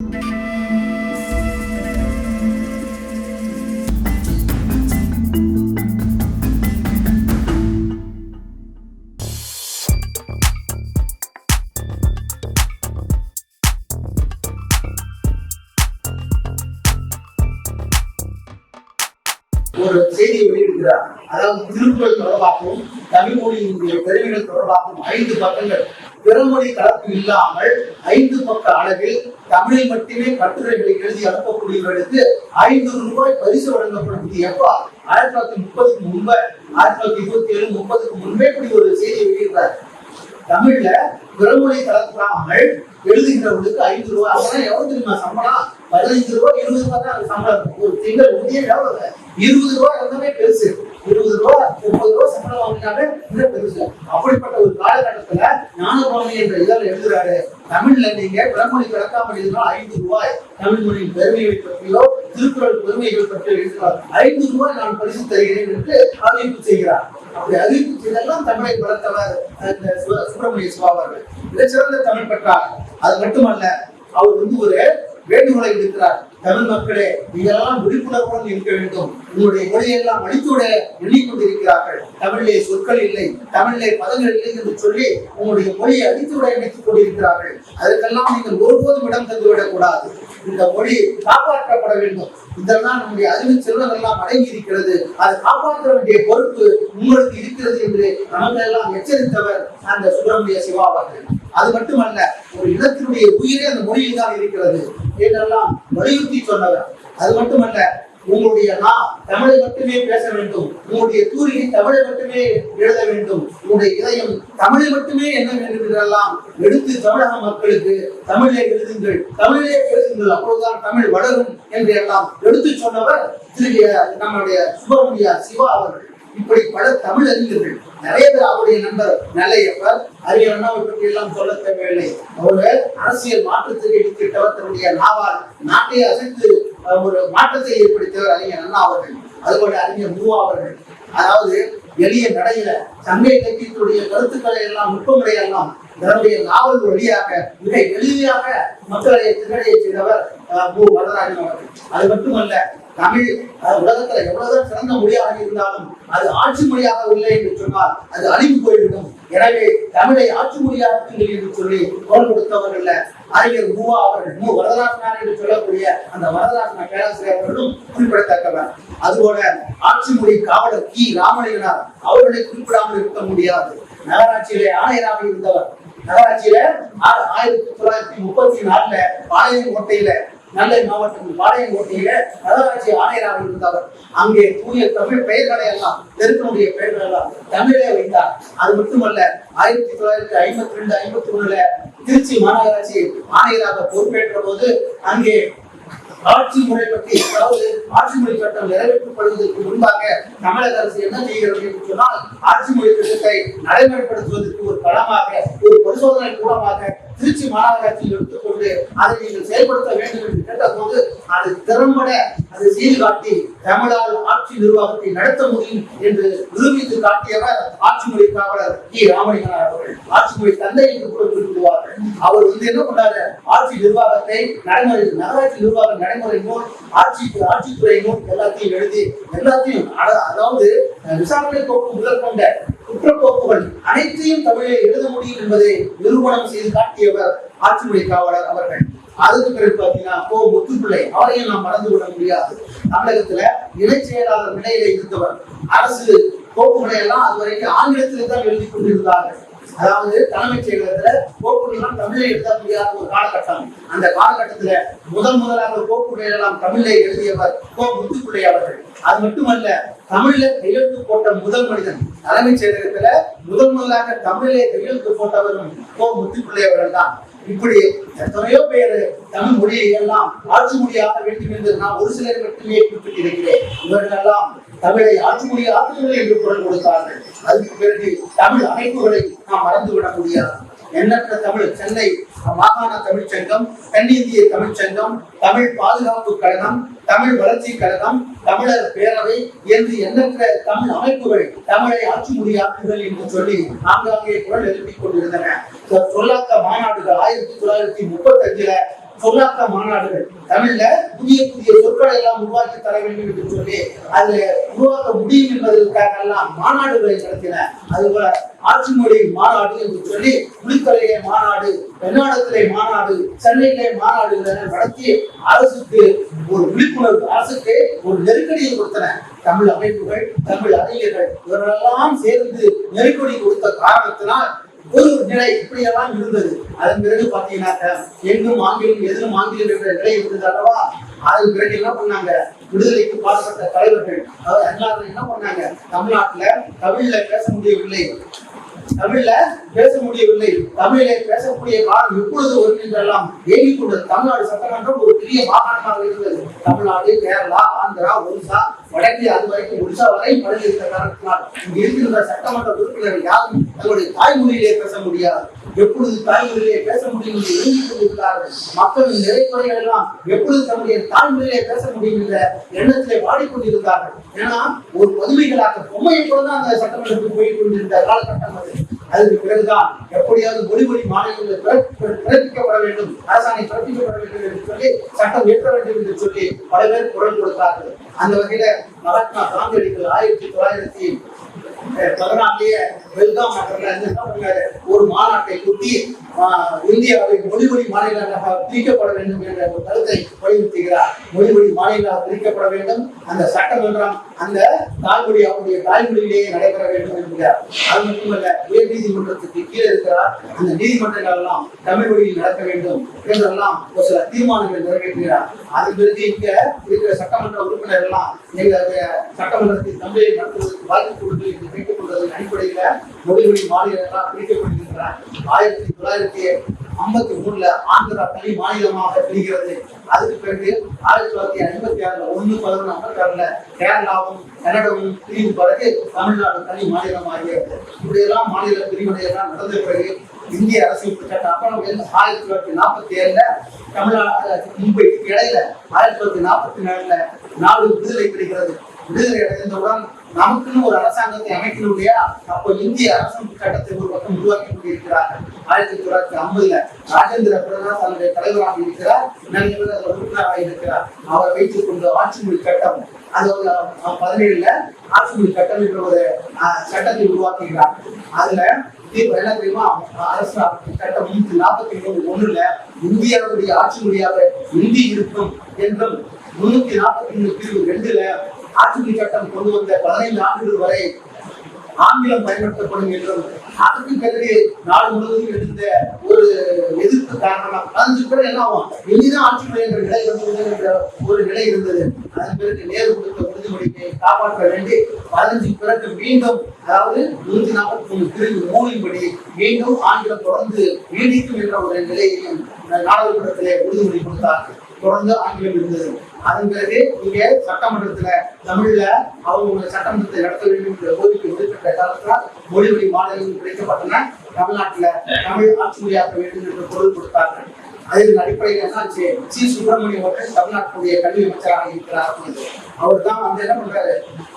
ஒரு செய்தியை வெளியிடுகிறார். அதாவது திருக்குறள் தொடர்பாகவும் தமிழ் மொழியினுடைய பெருமைகள் தொடர்பாகவும் ஐந்து பக்கங்கள் பிறமொழி கலப்பு இல்லாமல் ஐந்து பக்க அளவில் தமிழில் மட்டுமே கட்டுரைகளை எழுதி அனுப்பக்கூடியவர்களுக்கு ஐநூறு ரூபாய் பரிசு வழங்கப்படும் இது எப்போ ஆயிரத்தி தொள்ளாயிரத்தி முப்பதுக்கு முன்பு ஆயிரத்தி தொள்ளாயிரத்தி இருபத்தி ஏழு முப்பதுக்கு முன்பே இப்படி ஒரு செய்தி வெளியிடுறார் தமிழ்ல பிறமொழி கலக்காமல் எழுதுகிறவங்களுக்கு ஐந்து ரூபாய். அதெல்லாம் எவ்வளவு தெரியுமா சம்பளம்? பதினஞ்சு ரூபாய் இருபது ரூபாய் தான் அந்த சம்பளம். ஒரு திங்கள் ஊதியம் எவ்வளவு இருபது ரூபாய் இருந்தாலே பெருசு. இருபது ரூபாய் முப்பது ரூபா சம்பளம் வாங்கினாலே மிக பெருசு அப்படிப்பட்ட ஒரு காலகட்டத்துல ஞானபாமி என்ற இதழ் எழுதுறாரு. தமிழ்ல நீங்க பிறமொழி கலக்காமல் எழுதினா ஐந்து ரூபாய் தமிழ் மொழியின் பெருமைகளை பற்றியோ திருக்குறள் பெருமைகள் பற்றியோ எழுதுகிறார் ஐந்து ரூபாய் நான் பரிசு தருகிறேன் என்று அறிவிப்பு செய்கிறார். அப்படி அறிவிப்பு செய்தெல்லாம் தமிழை வளர்த்தவர் அந்த சுப்பிரமணிய சிவா அவர்கள். மிகச்சிறந்த தமிழ் பெற்றார் அது மட்டுமல்ல அவர் வந்து ஒரு வேண்டுகோளை விடுக்கிறார். தமிழ் மக்களே நீங்களெல்லாம் விழிப்புணர்வுடன் இருக்க வேண்டும். உங்களுடைய மொழியெல்லாம் அழித்துவிட எண்ணிக்கொண்டிருக்கிறார்கள். தமிழிலே சொற்கள் இல்லை தமிழிலே பதங்கள் இல்லை என்று சொல்லி உங்களுடைய மொழியை அழித்துவிட நினைத்துக் கொண்டிருக்கிறார்கள். அதற்கெல்லாம் நீங்கள் ஒருபோதும் இடம் தந்துவிடக் கூடாது. இந்த மொழி காப்பாற்றப்பட வேண்டும். இதெல்லாம் நம்முடைய அறிவு செல்வம் எல்லாம் அடங்கி இருக்கிறது அதை காப்பாற்ற வேண்டிய பொறுப்பு உங்களுக்கு இருக்கிறது என்று நமக்கு எல்லாம் எச்சரித்தவர் அந்த சுப்பிரமணிய சிவா அவர்கள். அது மட்டுமல்ல ஒரு இனத்தினுடைய உயிரே அந்த மொழியில் தான் இருக்கிறது என்றெல்லாம் வலியுறுத்தி சொன்னவர். அது மட்டுமல்ல உங்களுடைய நான் தமிழை மட்டுமே பேச வேண்டும். உங்களுடைய தூரிகை தமிழை மட்டுமே எழுத வேண்டும். உங்களுடைய இதயம் தமிழை மட்டுமே என்ன வேண்டும் என்றெல்லாம் எடுத்து தமிழக மக்களுக்கு தமிழை எழுதுங்கள். தமிழே எழுதுங்கள். அப்பொழுதுதான் தமிழ் வளரும் என்று எல்லாம் எடுத்து சொன்னவர் திரு நம்முடைய சுப்பிரமணிய சிவா அவர்கள். இப்படி பல தமிழ் அறிஞர்கள் நிறைய பேர் அவருடைய நண்பர் நல்லையப்பர் அறிஞர் பற்றி எல்லாம் சொல்ல தேவையில்லை. அவர்கள் அரசியல் மாற்றத்துக்கு எடுத்துக்கிட்டவர் தன்னுடைய நாவால் நாட்டை அசைத்து ஒரு மாற்றத்தை ஏற்படுத்தியவர் அறிஞர் அண்ணா அவர்கள். அதுபோல அறிஞர் மூவா அவர்கள். அதாவது எளிய நடையில சங்க இலக்கியத்துடைய கருத்துக்களை எல்லாம் நுட்பங்களை எல்லாம் தன்னுடைய நாவல் வழியாக மிக எளிமையாக மக்களை திரடைய செய்தவர் அஹ், மு. வரதராஜன் அவர்கள். அது மட்டுமல்ல தமிழ் உலகத்துல எவ்வளவுதான் சிறந்த மொழியாக இருந்தாலும் அது ஆட்சி மொழியாக இல்லை என்று சொன்னால் அது அழிந்து போய்விடும். எனவே தமிழை ஆட்சி மொழியாக்குங்கள் என்று சொல்லி குரல் கொடுத்தவர்கள் அறிஞர் மூவா அவர்கள் மு. வரதராசனார் என்று சொல்லக்கூடிய அந்த வரதராசன பேராசிரியர் அவர்களும் குறிப்பிடத்தக்கவர். அதுபோல ஆட்சி மொழி காவலர் கி. ராமலிங்கனார் அவர்களை குறிப்பிடாமல் இருக்க முடியாது. நகராட்சியிலே ஆணையராக இருந்தவர். நகராட்சியில ஆயிரத்தி தொள்ளாயிரத்தி முப்பத்தி நாலுல பாளையங்கோட்டையில நெல்லை மாவட்டம் பாளையங்கோட்டையில நகராட்சி ஆணையராக இருந்தவர் அங்கே தூய தமிழ் பெயர்களை எல்லாம் தெருக்களுடைய பெயர்கள் எல்லாம் தமிழே வைத்தார். அது மட்டுமல்ல ஆயிரத்தி தொள்ளாயிரத்தி ஐம்பத்தி ரெண்டு ஐம்பத்தி ஒண்ணுல திருச்சி மாநகராட்சி ஆணையராக பொறுப்பேற்ற போது அங்கே ஆட்சி முறை பற்றி அதாவது ஆட்சி மொழி சட்டம் நிறைவேற்றப்படுவதற்கு முன்பாக தமிழக அரசு என்ன செய்கிறது என்று சொன்னால் ஆட்சி மொழி திட்டத்தை நடைமுறைப்படுத்துவதற்கு ஒரு களமாக ஒரு பரிசோதனை கூடமாக திருச்சி மாநகராட்சியில் எடுத்துக்கொண்டு அதை நீங்கள் செயல்படுத்த வேண்டும் என்று கேட்டபோது அது திறம்பட அதை செய்து காட்டி தமிழால் ஆட்சி நிர்வாகத்தை நடத்த முடியும் என்று நிரூபித்து காட்டியவர் ஆட்சி மொழி காவலர் கி. ராமலிங்கனார் அவர்கள். ஆட்சி மொழி தந்தை என்று கூட குறிப்பிடுவார்கள். அவர் வந்து என்ன பண்ணாரு? ஆட்சி நிர்வாகத்தை நடைமுறை நகராட்சி நிர்வாக நடைமுறை நூல் ஆட்சி ஆட்சித்துறை நூல் எல்லாத்தையும் எழுதி எல்லாத்தையும் அதாவது விசாரணை கோப்பு முதல் கொண்ட குற்றப்போக்குகள் அனைத்தையும் தமிழில் எழுத முடியும் என்பதை நிரூபணம் செய்து காட்டியவர் ஆட்சிமொழி காவலர் அவர்கள். அதுக்கு பிறகு பார்த்தீங்கன்னா கோ முத்துப்பிள்ளை அவரையும் நாம் மறந்து விட முடியாது. தமிழகத்துல இணை செயலாளர் நிலையில இருந்தவர். அரசு கோப்புகளை எல்லாம் அது வரைக்கும் ஆங்கிலத்தில் தான் எழுதி கொண்டிருந்தார்கள். அதாவது தலைமைச் செயலகத்துல கோப்புகள் தமிழில் எழுத முடியாத ஒரு காலகட்டம். அந்த காலகட்டத்துல முதல் முதலாக கோப்புகளை எல்லாம் தமிழில் எழுதியவர் கோ முத்துப்பிள்ளை அவர்கள். அது மட்டுமல்ல தமிழ்ல கையெழுத்து போட்ட முதல் மனிதன் தலைமைச் செயலகத்துல முதல் முதலாக தமிழிலே கையெழுத்து போட்டவரும் கோ முத்துப்பிள்ளை அவர்கள் தான். இப்படி எத்தனையோ பேர் தமிழ் மொழியை எல்லாம் ஆட்சி மொழியாக வேண்டும் என்று நான் ஒரு சிலர் மட்டுமே குறிப்பிட்டிருக்கிறேன். இவர்களெல்லாம் தமிழை ஆட்சி மொழி என்று குரல் கொடுத்தார்கள். அதுக்கு பிறகு தமிழ் அமைப்புகளை நாம் மறந்துவிட முடியாது. எண்ணற்ற தமிழ் சென்னை மாகாண தமிழ்ச்சங்கம் தென்னிந்திய தமிழ்ச்சங்கம் தமிழ் பாதுகாப்பு கழகம் தமிழ் வளர்ச்சி கழகம் தமிழர் பேரவை என்று எண்ணற்ற தமிழ் அமைப்புகள் தமிழை ஆட்சி முடியாக்குகள் என்று சொல்லி ஆங்காங்கே குரல் எழுப்பிக் கொண்டிருந்தன. சொல்லாக்க மாநாடுகள் ஆயிரத்தி தொள்ளாயிரத்தி முப்பத்தி அஞ்சுல சொல்லாக்க மாநாடுகள். தமிழ்ல புதிய புதிய சொற்களை எல்லாம் உருவாக்கி தர வேண்டும் என்று சொல்லி அதுல உருவாக்க முடியும் என்பதற்காக எல்லாம் மாநாடுகளை நடத்தின அதுபோல ஆட்சி மொழி மாநாடு என்று சொல்லி புலித்தலையிலே மாநாடு கர்நாடகத்திலே மாநாடு சென்னையிலே மாநாடுகளை நடத்தி அரசுக்கு ஒரு விழிப்புணர்வு அரசுக்கு ஒரு நெருக்கடியை கொடுத்தன. தமிழ் அமைப்புகள் தமிழ் அறிஞர்கள் இவர்களெல்லாம் சேர்ந்து நெருக்கடி கொடுத்த காரணத்தினால் ஒரு நிலை இப்படியெல்லாம் இருந்தது. அதன் பிறகு பாத்தீங்கன்னாக்க எங்கும் ஆங்கிலம் எதிலும் ஆங்கிலம் என்ற நிலை இருந்தது அல்லவா? அதன் பிறகு என்ன பண்ணாங்க? விடுதலைக்கு பாடுபட்ட தலைவர்கள் அதாவது எல்லாரும் என்ன பண்ணாங்க? தமிழ்நாட்டுல தமிழ்ல பேச முடியவில்லை. தமிழ்ல பேச முடியவில்லை. தமிழை பேசக்கூடிய காலம் எப்பொழுது வரும் என்றெல்லாம் ஏங்கிக் கொண்டது தமிழ்நாடு சட்டமன்றம் ஒரு பெரிய மாகாணமாக இருந்தது. தமிழ்நாடு கேரளா ஆந்திரா ஒரிசா வடக்கு அது வரைக்கும் ஒரிசா வரை மழை இருந்த காரணத்தினால் இங்கு இருக்கின்ற சட்டமன்ற உறுப்பினர் யாரும் தங்களுடைய தாய்மொழியிலே பேச முடியாது. எப்பொழுது தாய்மொழியிலே பேச முடியும் என்று எழுதிக் கொண்டிருக்கிறார்கள். மக்களின் நிறைக்குறைகள் எல்லாம் எப்பொழுது தன்னுடைய தாய்மொழியிலே பேச முடியும் என்ற எண்ணத்திலே பாடிக்கொண்டிருந்தார்கள் ஏன்னா ஒரு பதுமைகளாக பொம்மையை கூட தான் அந்த சட்டமன்றத்துக்கு போய் கொண்டிருந்த காலகட்டம் அது. அதற்கு பிறகுதான் எப்படியாவது மொழிமொழி மாநிலங்களில் பிறப்பிக்கப்பட வேண்டும். அரசாணை பிறப்பிக்கப்பட வேண்டும் என்று சொல்லி சட்டம் இயற்ற வேண்டும் என்று சொல்லி பல பேர் குரல் கொடுத்தார்கள். அந்த வகையில மகாத்மா காந்தியடிகள் ஆயிரத்தி தொள்ளாயிரத்தி அஹ், பதினாலிலேயே ஒரு மாநாட்டை கூட்டி இந்தியாவை மொழிமொழி மாநிலங்களாக பிரிக்கப்பட வேண்டும் என்ற ஒரு கருத்தை வலியுறுத்துகிறார். மொழிமொழி மாநிலங்களாக பிரிக்கப்பட வேண்டும். அந்த சட்டமன்றம் அந்த தாய்மொழி அவருடைய தாய்மொழியிலேயே நடைபெற வேண்டும் என்கிறார். அது மட்டுமல்ல உயர் நீதிமன்றத்துக்கு கீழே இருக்கிறார். அந்த நீதிமன்றங்கள் எல்லாம் தமிழ் மொழியில் நடக்க வேண்டும் என்றெல்லாம் ஒரு சில தீர்மானங்கள் நிறைவேற்றுகிறார். அதன் பிறகு இங்க இருக்கிற சட்டமன்ற உறுப்பினர் எல்லாம் எங்க சட்டமன்றத்தில் தமிழை நடத்துவதற்கு வாய்ப்பு கொடுத்து என்று கேட்டுக் கொண்டதன் அடிப்படையில மொழிமொழி மாநிலங்களாக பிரிக்கப்படுகின்றன ஆயிரத்தி தொள்ளாயிரத்தி ஐம்பத்தி மூணுல ஆந்திரா தனி மாநிலமாக பிரிகிறது. அதுக்கு பிறகு ஆயிரத்தி தொள்ளாயிரத்தி ஐம்பத்தி ஆறுல ஒண்ணு பதினொன்று ஐம்பத்தி கேரளாவும் கன்னடமும் பிரிவு பிறகு தமிழ்நாடு தனி மாநிலம் ஆகிறது இப்படியெல்லாம் மாநில பிரிவினையெல்லாம் நடந்த பிறகு இந்திய அரசியல் சட்டம் அப்புறம் வந்து ஆயிரத்தி தொள்ளாயிரத்தி நாற்பத்தி ஏழுல தமிழ்நாடு மும்பைக்கு இடையில ஆயிரத்தி தொள்ளாயிரத்தி நாற்பத்தி நாலுல நாடு விடுதலை கிடைக்கிறது விடுதலை அடைந்தவுடன் நமக்குன்னு ஒரு அரசாங்கத்தை அமைக்கணும் இல்லையா அப்போ இந்திய அரசமைப்பு சட்டத்தை ஒரு பக்கம் உருவாக்கி கொண்டிருக்கிறார்கள் ஆயிரத்தி தொள்ளாயிரத்தி ஐம்பதுல ராஜேந்திர பிரசாத் தன்னுடைய தலைவராக இருக்கிறார். நன்கு உறுப்பினராக இருக்கிறார். அவரை வைத்துக் கொண்டு ஆட்சி மொழி சட்டம் அது பதினேழுல ஆட்சி மொழி சட்டம் என்ற ஒரு சட்டத்தை உருவாக்குகிறார். அதுல என்ன தெரியுமா? அரசு சட்டம் முன்னூத்தி நாற்பத்தி மூணு ஒண்ணுல இந்தியாவுடைய ஆட்சி மொழியாக இந்தி இருக்கும் என்றும் முன்னூத்தி நாற்பத்தி மூணு பிரிவு ரெண்டுல ஆட்சி சட்டம் கொண்டு வந்த பதினைந்து ஆண்டுகள் வரை ஆங்கிலம் பயன்படுத்தப்படும் என்றும் அதற்கு பிறகு நாடு முழுவதும் எழுந்த ஒரு எதிர்ப்பு காரணமாக அதற்கு பிறகு என்ன ஆகும்? இனிதான் ஆட்சி முறை என்ற நிலை வந்தது என்ற ஒரு நிலை இருந்தது. அதன் பிறகு நேரு கொடுத்த உறுதிமொழியை காப்பாற்ற வேண்டி பதினஞ்சு பிறகு மீண்டும் அதாவது நூத்தி நாற்பத்தி மூணு பிரிவு மூணின்படி மீண்டும் ஆங்கிலம் தொடர்ந்து நீடிக்கும் என்ற ஒரு நிலையையும் நாடாளுமன்றத்திலே உறுதிமொழி கொடுத்தார்கள். தொடர்ந்து ஆங்கிலம் இருந்தது. அதன் பிறகு இங்க சட்டமன்றத்துல தமிழ்ல அவங்க சட்டமன்றத்தை நடத்த வேண்டும் என்ற கோரிக்கை விடுக்கப்பட்ட காலத்தால் மொழி வழி மாநிலங்கள் கிடைக்கப்பட்டன தமிழ்நாட்டுல தமிழ் ஆட்சி மொழியாக்க வேண்டும் என்று பொருள் கொடுத்தார்கள். அதன் அடிப்படையில் என்னாச்சு சி. சுப்பிரமணியம் அவர்கள் தமிழ்நாட்டுடைய கல்வி அமைச்சராக இருக்கிறார் அவர் தான் வந்து என்ன பண்றாரு?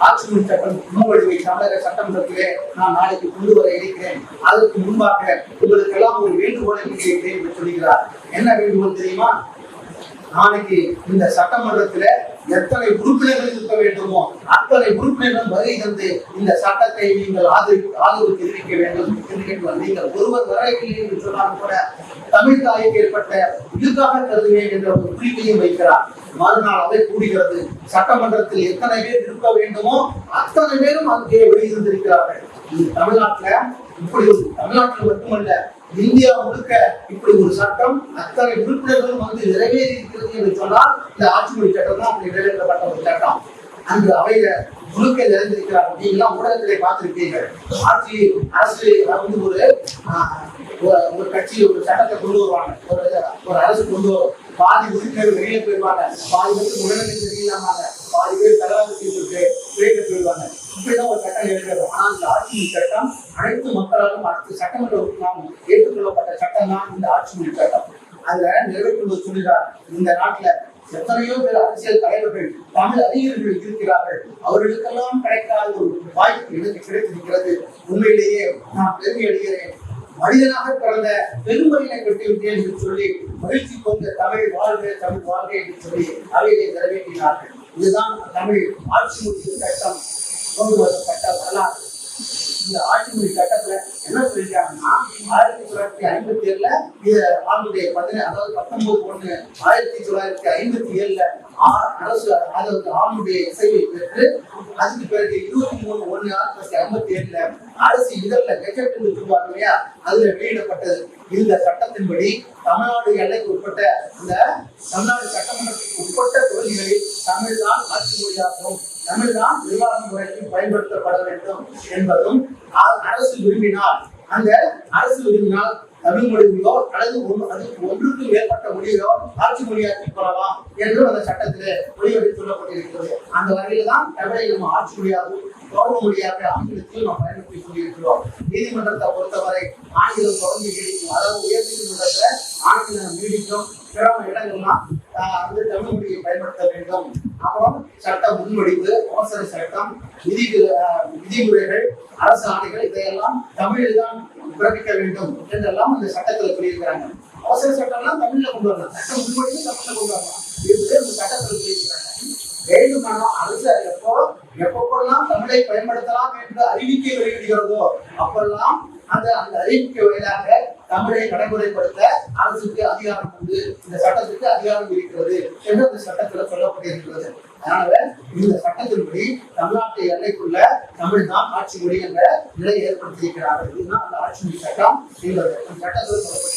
ஆட்சி மொழி சட்டம் முன்வடிவை தமிழக சட்டமன்றத்திலே நான் நாளைக்கு கொண்டு வர இருக்கிறேன். அதற்கு முன்பாக உங்களுக்கெல்லாம் ஒரு வேண்டுகோளை முன்வைக்கிறேன் என்று சொல்கிறார். என்ன வேண்டுகோள் தெரியுமா? நாளைக்கு இந்த சட்டமன்றத்துல எத்தனை உறுப்பினர்கள் இருக்க வேண்டுமோ அத்தனை உறுப்பினர்கள் வருகை தந்து இந்த சட்டத்தை நீங்கள் ஆதரவு ஆதரவு தெரிவிக்க வேண்டும் என்று நீங்கள் ஒருவர் வரவில்லை என்று சொன்னாலும் கூட தமிழ் தாய்க்கு ஏற்பட்ட இதுக்காக கருதுவேன் என்ற ஒரு குறிப்பையும் வைக்கிறார். மறுநாள் அவை கூடுகிறது சட்டமன்றத்தில் எத்தனை பேர் இருக்க வேண்டுமோ அத்தனை பேரும் அங்கே வெளியிருந்திருக்கிறார்கள். இது தமிழ்நாட்டுல இப்படி ஒரு தமிழ்நாட்டில் மட்டுமல்ல இந்தியா முழுக்க இப்படி ஒரு சட்டம் அத்தனை உறுப்பினர்களும் வந்து நிறைவேறி இருக்கிறது என்று சொன்னால் இந்த ஆட்சி மொழி சட்டம் தான் அப்படி நிறைவேற்றப்பட்ட ஒரு சட்டம். அன்று அவையில முழுக்க நிறைந்திருக்கிறார்கள். நீங்களாம் ஊடகத்திலே பார்த்திருப்பீர்கள். ஆட்சி அரசு வந்து ஒரு ஒரு- கட்சி ஒரு சட்டத்தை கொண்டு வருவாங்க. ஒரு ஒரு அரசு கொண்டு பாதி உறுப்பினர் வெளியில போயிருவாங்க. பாதி பேருக்கு உடனடி தெரியலாமாங்க பாதி பேர் தகவல் செய்துட்டு வெளியில போயிருவாங்க. இப்படிதான் ஒரு சட்டம் இருக்கிறது ஆனால் இந்த ஆட்சி சட்டம் அனைத்து மக்களாலும் அடுத்த சட்டமன்ற ஏற்றுக்கொள்ளப்பட்ட சட்டம் தான் இந்த ஆட்சி மொழி சட்டம் அதுல நிறைவேற்றுவது சொல்கிறார் இந்த நாட்டுல எத்தனையோ பேர் அரசியல் தலைவர்கள் தமிழ் அறிஞர்கள் இருக்கிறார்கள் அவர்களுக்கெல்லாம் கிடைக்காத ஒரு வாய்ப்பு எனக்கு கிடைத்திருக்கிறது உண்மையிலேயே நான் பெருமை அடைகிறேன் மனிதனாக பிறந்த பெருமொழியை கட்டிவிட்டேன் என்று சொல்லி மகிழ்ச்சி கொண்ட தமிழ் வாழ்க தமிழ் வாழ்க என்று சொல்லி அவையை நிறைவேற்றினார்கள் இதுதான் தமிழ் ஆட்சி முடிவு சட்டம் கொண்டு வரப்பட்ட வரலாறு. இந்த ஆட்சி மொழி சட்டத்துல என்ன சொல்லியிருக்காங்கன்னா ஆயிரத்தி தொள்ளாயிரத்தி ஐம்பத்தி ஏழுல ஆண்டுடைய பதினேழு அதாவது பத்தொன்பது ஒண்ணு ஆயிரத்தி தொள்ளாயிரத்தி ஐம்பத்தி ஏழுல ஆ- அரசு அதாவது ஆணுடைய இசைவை பெற்று அதுக்கு பிறகு இருபத்தி மூணு ஒண்ணு ஆயிரத்தி தொள்ளாயிரத்தி ஐம்பத்தி ஏழுல அரசு இதழ்ல கெஜெட் என்று இல்லையா அதுல வெளியிடப்பட்டது. இந்த சட்டத்தின்படி தமிழ்நாடு எல்லைக்கு உட்பட்ட இந்த தமிழ்நாடு சட்டமன்றத்துக்கு உட்பட்ட தொகுதிகளில் தமிழ்தான் ஆட்சி மொழியாகவும் தமிழ்தான் நிர்வாக முறைக்கு பயன்படுத்தப்பட வேண்டும் என்பதும் அரசு விரும்பினால் அந்த அரசு விரும்பினால் தமிழ் மொழியோ அல்லது ஒன்று ஒன்றுக்கு மேற்பட்ட மொழியோ ஆட்சி மொழியாக்கி கொள்ளலாம் என்று அந்த சட்டத்திலே மொழிவகை சொல்லப்பட்டிருக்கிறது அந்த வகையில் தான் தமிழை நம்ம ஆட்சி மொழியாகவும் தொடர்பு மொழியாக ஆங்கிலத்தில் நாம் பயன்படுத்தி சொல்லியிருக்கிறோம் நீதிமன்றத்தை பொறுத்தவரை ஆங்கிலம் தொடர்ந்து நீடிக்கும். அதாவது உயர் நீதிமன்றத்தில் ஆங்கிலம் நீடிக்கும். பிற இடங்கள்லாம் வந்து தமிழ் மொழியை பயன்படுத்த வேண்டும். அப்புறம் சட்ட முன்வடிவு அவசர சட்டம் விதி விதிமுறைகள் அரசு ஆணைகள் இதையெல்லாம் தமிழில் தான் பிறப்பிக்க வேண்டும் என்றெல்லாம் அந்த சட்டத்தில் சொல்லியிருக்கிறாங்க. அவசர சட்டம்லாம் தமிழ்ல கொண்டு வரலாம். சட்டம் முன்வடிவு தமிழ்ல கொண்டு வரலாம். இதுவே இந்த சட்டத்தில் சொல்லியிருக்கிறாங்க. வேண்டுமானால் அரசு எப்போ எப்பப்பெல்லாம் தமிழை பயன்படுத்தலாம் என்று அறிவிக்கை வெளியிடுகிறதோ அப்பெல்லாம் அந்த அந்த அறிவிக்கை வழியாக தமிழை நடைமுறைப்படுத்த அரசுக்கு அதிகாரம் உண்டு. இந்த சட்டத்துக்கு அதிகாரம் இருக்கிறது என்று அந்த சட்டத்துல சொல்லப்பட்டிருக்கிறது. அதனால இந்த சட்டத்தின்படி தமிழ்நாட்டு எல்லைக்குள்ள தமிழ் தான் ஆட்சி மொழி என்ற நிலையை ஏற்படுத்தியிருக்கிறார்கள். இதுதான் அந்த ஆட்சி மொழி சட்டம் என்பது. அந்த சட்டத்தில்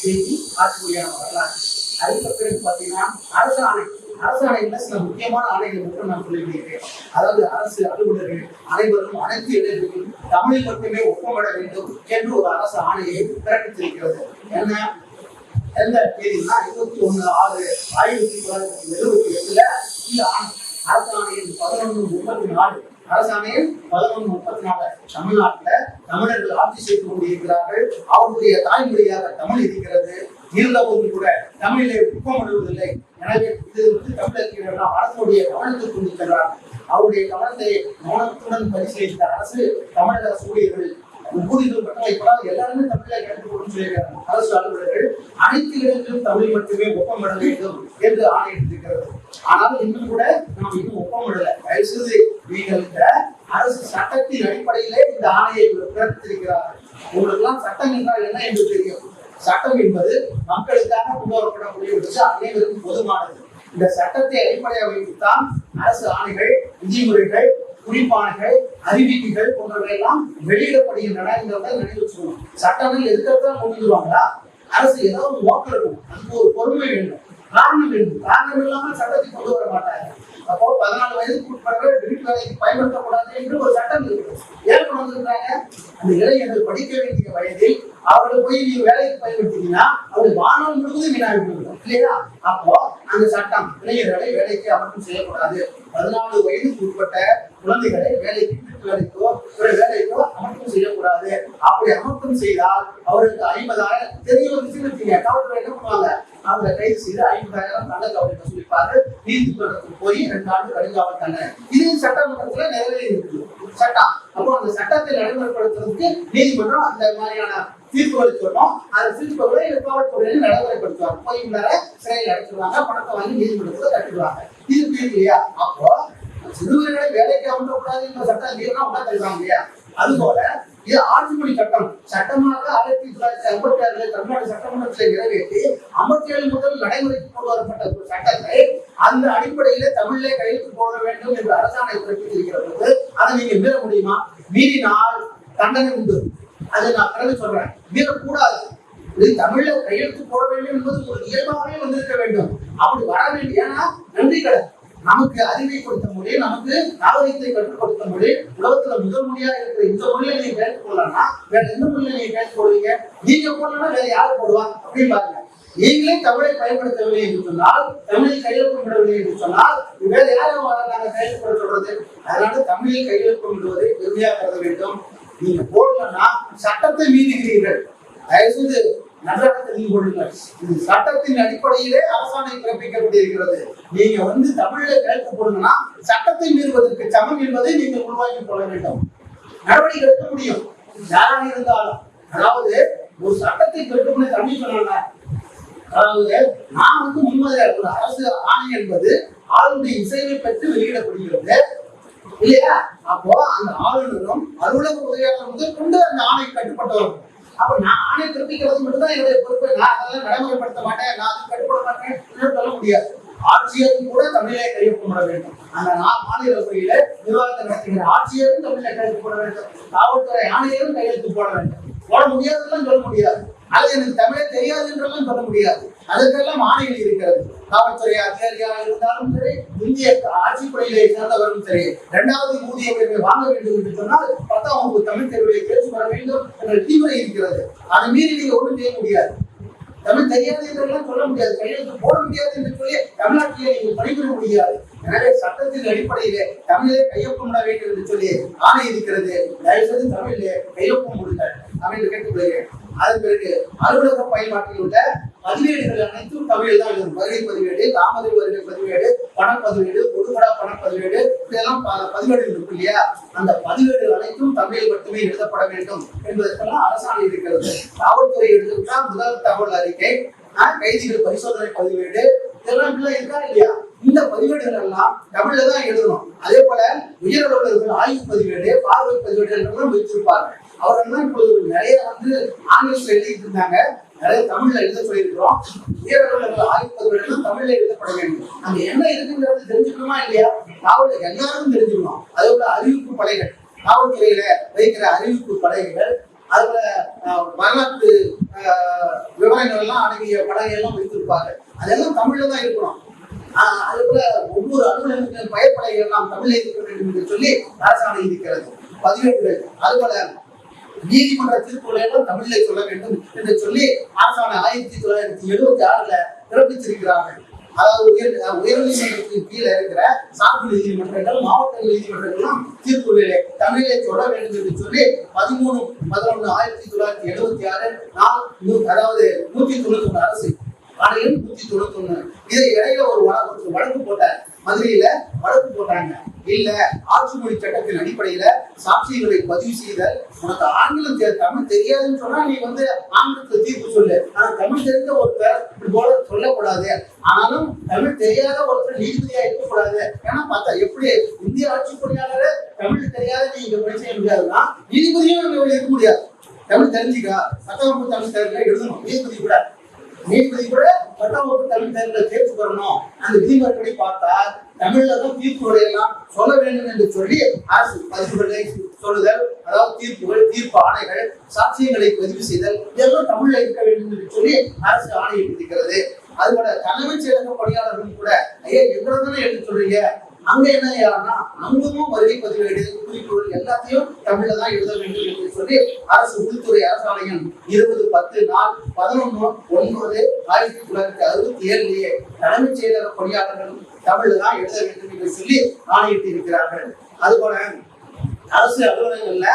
செய்தி ஆட்சி மொழியான வரலாறு. அதுக்கு பிறகு பார்த்தீங்கன்னா அரசு ஆணை. அரசு ஆணையில சில முக்கியமான ஆணைகள் மட்டும் நான் சொல்லியிருக்கிறேன். அதாவது அரசு அலுவலர்கள் அனைவரும் அனைத்து இடங்களிலும் தமிழில் மட்டுமே ஒப்பமிட வேண்டும் என்று ஒரு அரசு ஆணையை பிறப்பித்திருக்கிறது. என்ன? எந்த தேதினா இருபத்தி ஒண்ணு ஆறு ஆயிரத்தி தொள்ளாயிரத்தி எழுபத்தி எட்டுல இந்த ஆணை அரசு ஆணையம் பதினொன்று முப்பத்தி நாலு அரசாணையம் பதினொன்று முப்பத்தி நாலு தமிழ்நாட்டுல தமிழர்கள் ஆட்சி செய்து கொண்டிருக்கிறார்கள். அவருடைய தாய்மொழியாக தமிழ் இருக்கிறது. இருந்த போது கூட தமிழிலே ஒப்பமிடுவதில்லை எனவே இது வந்து தமிழர்கள் அரசுடைய கவனத்துக்கு கொண்டு சென்றார் அவருடைய கவனத்தை கவனத்துடன் பரிசீலித்த அரசு தமிழக ஊழியர்கள் ஊதியம் கட்டளைப்படால் எல்லாருமே தமிழை கற்றுக்கொண்டு சொல்லியிருக்காங்க. அரசு அலுவலர்கள் அனைத்து இடங்களிலும் தமிழ் மட்டுமே ஒப்பமிட வேண்டும் என்று ஆணையிட்டிருக்கிறது ஆனால் இன்னும் கூட நாம் இன்னும் ஒப்பமிடல தயவுசெய்து நீங்கள் இந்த அரசு சட்டத்தின் அடிப்படையிலே இந்த ஆணையை பிறப்பித்திருக்கிறார்கள் உங்களுக்கெல்லாம் சட்டம் என்றால் என்ன என்று தெரியும். சட்டம் என்பது மக்களுக்காக கொண்டு வரப்படக்கூடிய ஒரு விஷயம் அனைவருக்கும் பொதுவானது இந்த சட்டத்தை அடிப்படையாக வைத்துத்தான் அரசு ஆணைகள் விதிமுறைகள் குறிப்பானைகள் அறிவிப்புகள் போன்றவை எல்லாம் வெளியிடப்படுகின்றன நினைவு சொல்லணும் சட்டங்கள் எதுக்கத்தான் கொண்டு வருவாங்களா அரசு ஏதாவது ஒரு நோக்கம் இருக்கும் அதுக்கு ஒரு பொறுமை வேண்டும். காரணம் வேண்டும் காரணம் இல்லாமல் சட்டத்தை கொண்டு வர மாட்டாங்க. அப்போ பதினாலு வயதுக்கு உட்பட்ட வீட்டு வேலைக்கு பயன்படுத்தக்கூடாது என்று ஒரு சட்டம் இருக்கு. ஏன் கொண்டு வந்திருக்காங்க? அந்த இளைஞர்கள் படிக்க வேண்டிய வயதில் அவர்கள் போய் நீங்க வேலைக்கு பயன்படுத்தினீங்கன்னா அவர்கள் வானம் முழுவதும் வீணாகி போயிடும் இல்லையா? அப்போ அந்த சட்டம் இளைஞர்களை வேலைக்கு அமர்த்தம் செய்யக்கூடாது. பதினாலு வயதுக்கு உட்பட்ட குழந்தைகளை வேலைக்கு வீட்டு வேலைக்கோ ஒரு வேலைக்கோ அமர்த்தம் செய்யக்கூடாது. அப்படி அமர்த்தம் செய்தால் அவருக்கு ஐம்பதாயிரம் தெரிய வந்துச்சு வச்சுங்க காவல்துறை என்ன பண்ணுவாங்க? அவங்களை கைது செய்து ஐம்பதாயிரம் நல்ல அப்படின்னு வசூலிப்பாரு. நீதிமன்றத்துக்கு போய் ரெண்டு ஆண்டு கடுங்காவல் தண்டனை இது சட்டமன்றத்துல நிறைவேறி இருக்குது. சட்டம். அப்போ அந்த சட்டத்தை நடைமுறைப்படுத்துறதுக்கு நீதிமன்றம் அந்த மாதிரியான தீர்ப்புகளை சொல்லும் அந்த தீர்ப்புகளை காவல்துறையில நடைமுறைப்படுத்துவாங்க. போய் உள்ளார சிறையில் அடைச்சிருவாங்க. பணத்தை வாங்கி நீதிமன்றத்துல கட்டிடுவாங்க. இது இல்லையா? அப்போ சிறுவர்களை வேலைக்கு அமர்த்தக்கூடாது என்ற சட்டம் மீறினா உடனே தருவாங்க இல்லையா? அதுபோல இது ஆட்சி மொழி சட்டம். சட்டமாக ஆயிரத்தி தொள்ளாயிரத்தி ஐம்பத்தி ஆறுல தமிழ்நாடு சட்டமன்றத்தில் நிறைவேற்றி ஐம்பத்தி ஏழு முதல் நடைமுறைக்கு கொண்டு வரப்பட்ட ஒரு சட்டத்தை அந்த அடிப்படையில தமிழிலே கையெழுத்து போட வேண்டும் என்று அரசாணை பிறப்பித்திருக்கிற போது அதை நீங்க மீற முடியுமா? மீறினால் தண்டனை உண்டு. அதை நான் பிறகு சொல்றேன். மீறக்கூடாது. இது தமிழ்ல கையெழுத்து போட வேண்டும் என்பது ஒரு இயல்பாகவே வந்திருக்க வேண்டும். அப்படி வர வேண்டும் ஏன்னா நன்றி கடன் நமக்கு அறிவை கொடுத்த மொழி நமக்கு நாகரிகத்தை கற்றுக் கொடுத்த மொழி உலகத்துல முதல் மொழியா இருக்கிற இந்த மொழியில நீங்க கேட்டு போடலன்னா வேற எந்த மொழியில நீங்க கேட்டு போடுவீங்க நீங்க போடலாம் வேற யாரு போடுவா? அப்படின்னு பாருங்க. நீங்களே தமிழை பயன்படுத்தவில்லை என்று சொன்னால் தமிழில் கையெழுப்பமிடவில்லை என்று சொன்னால் வேற யாரும் நாங்க கையெழுப்பட சொல்றது? அதனால தமிழில் கையெழுப்பமிடுவதை பெருமையாக கருத வேண்டும். நீங்க போடலன்னா சட்டத்தை மீறுகிறீர்கள். தயவுசெய்து நன்றாக தெரிந்து கொள்ளுங்கள் இது சட்டத்தின் அடிப்படையிலே அரசாணை பிறப்பிக்கப்பட்டிருக்கிறது நீங்க வந்து தமிழில் கேட்க போடுங்கன்னா சட்டத்தை மீறுவதற்கு சமம் என்பதை நீங்கள் உருவாக்கிக் கொள்ள வேண்டும். நடவடிக்கை எடுக்க முடியும். யாராக இருந்தாலும். அதாவது ஒரு சட்டத்தை பெற்றுக்கொண்டு தமிழ் சொல்லலை அதாவது நான் வந்து முன்மாதிரியா ஒரு அரசு ஆணை என்பது ஆளுடைய இசைவை பெற்று வெளியிடப்படுகிறது. இல்லையா? அப்போ அந்த ஆளுநரும் அலுவலக உதவியாளர் முதல் கொண்டு அந்த ஆணை கட்டுப்பட்டவர்கள் அப்ப நானே திருப்பிக்கிறது மட்டும்தான் என்னுடைய பொறுப்பு. நான் அதெல்லாம் நடைமுறைப்படுத்த மாட்டேன். நான் அதுக்கு கட்டுப்பட மாட்டேன். என்று சொல்ல முடியாது. ஆட்சியரும் கூட தமிழை கையொப்பப்பட வேண்டும். அந்த நான் மாநில துறையில நிர்வாகத்தை நடத்துகிற ஆட்சியரும் தமிழை கையெழுத்து போட வேண்டும். காவல்துறை ஆணையரும் கையெழுத்து போட வேண்டும். போட முடியாதுன்னு சொல்ல முடியாது. அது எனக்கு தமிழே தெரியாது என்றெல்லாம் சொல்ல முடியாது. அதற்கெல்லாம் ஆணைகள் இருக்கிறது. காவல்துறை அதிகாரியாக இருந்தாலும் சரி இந்திய ஆட்சி பணியிலே சேர்ந்தவரும் சரி இரண்டாவது ஊதிய உயர்வை வாங்க வேண்டும் என்று சொன்னால் பத்தாம் வகுப்பு தமிழ் தேர்வை பேச்சு வர வேண்டும் என்ற தீவிரம் இருக்கிறது. அதை மீறி நீங்க ஒன்றும் செய்ய முடியாது. தமிழ் தெரியாது என்றெல்லாம் சொல்ல முடியாது. கையெழுத்து போட முடியாது என்று சொல்லி தமிழ்நாட்டிலே நீங்கள் பணிபுரிய முடியாது. எனவே சட்டத்தின் அடிப்படையிலே தமிழிலே விட வேண்டும் என்று சொல்லி ஆணை இருக்கிறது. தயவுசெய்து தமிழிலே கையொப்பம் கொடுங்கள். அப்படின்னு கேட்டுக்கொள்கிறேன் அதன் பிறகு அலுவலக பயன்பாட்டில் உள்ள பதிவேடுகள் அனைத்தும் தமிழில் தான் எழுதும். வருகை பதிவேடு தாமரை வருகை பதிவேடு பணப்பதிவேடு கொடுக்கடா பணப்பதிவேடு இதெல்லாம் ப- பதிவேடுகள் இருக்கு இல்லையா? அந்த பதிவேடுகள் அனைத்தும் தமிழில் மட்டுமே எழுதப்பட வேண்டும் என்பதற்கெல்லாம் அரசாணை இருக்கிறது. காவல்துறை எடுத்துக்கிட்டால் முதல் தகவல் அறிக்கை கைதிகள் பரிசோதனை பதிவேடு இதெல்லாம் இருக்கா இல்லையா? இந்த பதிவேடுகள் எல்லாம் தமிழ்ல தான் எழுதணும். அதே போல உயர் அலுவலர்கள் ஆய்வு பதிவேடு பார்வை பதிவேடு என்றெல்லாம் வைத்திருப்பாங்க அவரெல்லாம் இப்பொழுது நிறைய வந்து ஆங்கிலத்தில் எழுதிட்டு இருந்தாங்க. நிறைய தமிழ்ல எழுத சொல்லியிருக்கிறோம் உயர் அலுவலர்கள் தமிழ்ல எழுதப்பட வேண்டும். அங்க என்ன இருக்குங்கிறது தெரிஞ்சுக்கணுமா இல்லையா? நாவல் எல்லாரும் தெரிஞ்சுக்கணும். அதே போல அறிவிப்பு படைகள். காவல்துறையில வைக்கிற அறிவிப்பு படைகள் அதுல வரலாற்று விவரங்கள் எல்லாம் அடங்கிய படங்கள் எல்லாம் வைத்திருப்பாங்க. அதெல்லாம் தமிழ்ல தான் இருக்கணும். அது போல ஒவ்வொரு அலுவலகத்தின் பயப்படைகள் எல்லாம் தமிழில் இருக்க வேண்டும் என்று சொல்லி அரசாணை இருக்கிறது. பதிவேடுகள் அதுபோல நீதிமன்ற தீர்ப்புகளை எல்லாம் தமிழில் சொல்ல வேண்டும் என்று சொல்லி அரசாணை ஆயிரத்தி தொள்ளாயிரத்தி எழுபத்தி ஆறுல பிறப்பித்திருக்கிறார்கள். அதாவது உயர் நீதிமன்றத்தின் கீழே இருக்கிற சார்பு நீதிமன்றங்கள் மாவட்ட நீதிமன்றங்களும் தீர்ப்புகளிலே தமிழை சொல்ல வேண்டும் என்று சொல்லி பதிமூணு பதினொன்று ஆயிரத்தி தொள்ளாயிரத்தி எழுபத்தி ஆறு நாள் நூ- அதாவது நூத்தி தொண்ணூத்தி ஒன்று அரசு ஆணையம் நூத்தி தொண்ணூத்தி ஒண்ணு இதை இடையில ஒரு வழக்கு வழக்கு போட்டார் மதுரையில வழக்கு போட்டாங்க. இல்ல ஆட்சி மொழி சட்டத்தின் அடிப்படையில சாட்சியங்களை பதிவு செய்தல் உனக்கு ஆங்கிலம் தெ- தமிழ் தெரியாதுன்னு சொன்னா நீ வந்து ஆங்கிலத்துல தீர்ப்பு சொல்லு. ஆனா தமிழ் தெரிந்த ஒருத்தர் இப்படி போல சொல்லக்கூடாது. ஆனாலும் தமிழ் தெரியாத ஒருத்தர் நீதிபதியா இருக்கக்கூடாது. ஏன்னா பார்த்தா எப்படி இந்திய ஆட்சி பணியாளர் தமிழ் தெரியாத நீ இங்க பணி செய்ய முடியாதுன்னா நீதிபதியும் இருக்க முடியாது. தமிழ் தெரிஞ்சுக்கா. சட்டமன்ற தமிழ் தெரிஞ்சா எழுதணும். நீதிபதி கூட. நீதிபதி கூட பத்தாம் வகுப்பு தமிழ் தேர்தல தேர்ச்சி பெறணும். அந்த விதிமுறைப்படி பார்த்தா தமிழ்ல தான் தீர்ப்புகளை எல்லாம் சொல்ல வேண்டும் என்று சொல்லி அரசு பதிவுகளை சொல்லுதல் அதாவது தீர்ப்புகள் தீர்ப்பு ஆணைகள் சாட்சியங்களை பதிவு செய்தல் இதெல்லாம் தமிழ்ல இருக்க வேண்டும் என்று சொல்லி அரசு ஆணையிட்டிருக்கிறது. அதோட தலைமைச் செயலக பணியாளர்களும் கூட ஐயா எவ்வளவு தானே எடுத்து சொல்றீங்க? அங்க என்ன யாருன்னா அங்கமும் வருகை பதிவேடு குறிப்புகள் எல்லாத்தையும் தமிழ்ல தான் எழுத வேண்டும் என்று சொல்லி அரசு உள்துறை அரசாணையம் இருபது பத்து நாள் பதினொன்று ஒன்பது ஆயிரத்தி தொள்ளாயிரத்தி அறுபத்தி ஏழுலேயே தலைமைச் செயலக பணியாளர்களும் தமிழ்ல தான் எழுத வேண்டும் என்று சொல்லி ஆணையிட்டு இருக்கிறார்கள் அதுபோல அரசு அலுவலகங்கள்ல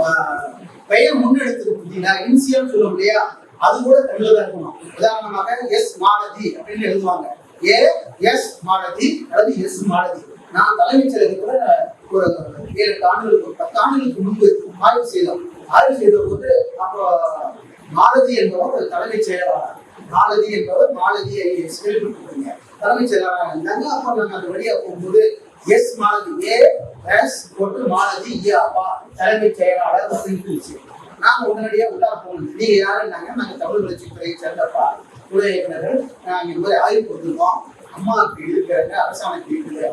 ஆஹ், பெயர் முன்னெடுத்து பார்த்தீங்கன்னா இன்சியம் சொல்லும் இல்லையா அது கூட தமிழ்ல தான் இருக்கணும். உதாரணமாக எஸ். மாலதி அப்படின்னு எழுதுவாங்க. ஏ எஸ் மாலதி அல்லது எஸ் மாலதி. நான் தலைமைச் செயலகத்துல ஒரு ஏழு ஆண்டுகளுக்கு பத்து ஆண்டுகளுக்கு முன்பு ஆய்வு செய்தோம். ஆய்வு செய்த போது அப்போ மாலதி என்பவர் ஒரு தலைமைச் செயலாளர். மாலதி என்பவர் மாலதி ஐஎஸ் கேள்விப்பட்டிருக்கீங்க தலைமைச் செயலாளராக இருந்தாங்க அப்போ நாங்கள் அந்த வழியா போகும்போது எஸ் மாலதி ஏ எஸ் போட்டு மாலதி ஏ அப்பா தலைமைச் செயலாளர் அப்படின்னு இருந்துச்சு நாங்க உடனடியா உள்ளார போகணும் நீங்க யாருன்னாங்க? நாங்க தமிழ் வளர்ச்சி துறையை சேர்ந்தப்பா துறை இயக்குநர்கள் நாங்க இந்த மாதிரி ஆய்வு கொடுத்துருக்கோம் அம்மாவுக்கு இருக்கிறாங்க அரசாணைக்கு இருக்குது